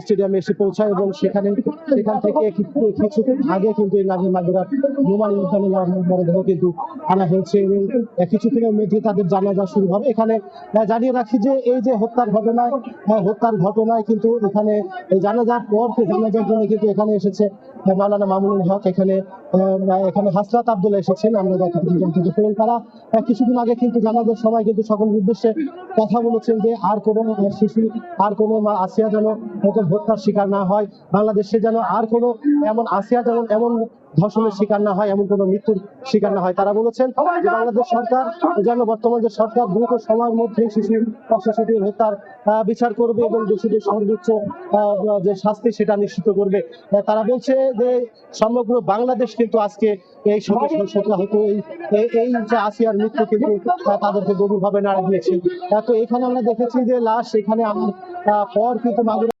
স্টেডিয়ামে এসে পৌঁছায় এবং সেখানে সেখান থেকে আগে কিন্তু এই মরদেহ কিন্তু আনা হয়েছে এবং মধ্যে তাদের জানাজা শুরু হবে। এখানে জানিয়ে রাখি যে এই যে হত্যার ঘটনায় হত্যার ঘটনায় কিন্তু এখানে জানাজার পর জানাজার জন্য কিন্তু এখানে এসেছে মাওলানা মামুনুল হক। এখানে এখানে হাসরাত আব্দুল এসেছেন, আমরা যতটুকু জানতে তারা কিছুদিন আগে কিন্তু জানাজার সবাই কিন্তু সকল উদ্দেশ্যে কথা বলেছেন যে আর কোনো শিশু, আর কোনো আসিয়া যেন হত্যার শিকার না হয়। বাংলাদেশে যেন আর কোনো এমন আসিয়া যেন এমন ধর্ষণের শিকার না হয় এমন কোনো মৃত্যুর শিকার না হয়। তারা বলেছেন যে বাংলাদেশ সরকার যেন বর্তমান যে সরকার দ্রুত সময়ের মধ্যে শিশু শিশুটির হত্যার বিচার করবে এবং দোষীদের সর্বোচ্চ যে শাস্তি সেটা নিশ্চিত করবে। তারা বলছে যে সমগ্র বাংলাদেশ কিন্তু আজকে এই শোকের শোকা হতো এই এই- যে আসিয়ার মৃত্যু কিন্তু তাদেরকে গভীরভাবে নাড়া দিয়েছে। তো এখানে আমরা দেখেছি যে লাশ এখানে আমার আহ, পর কিন্তু মাগুরা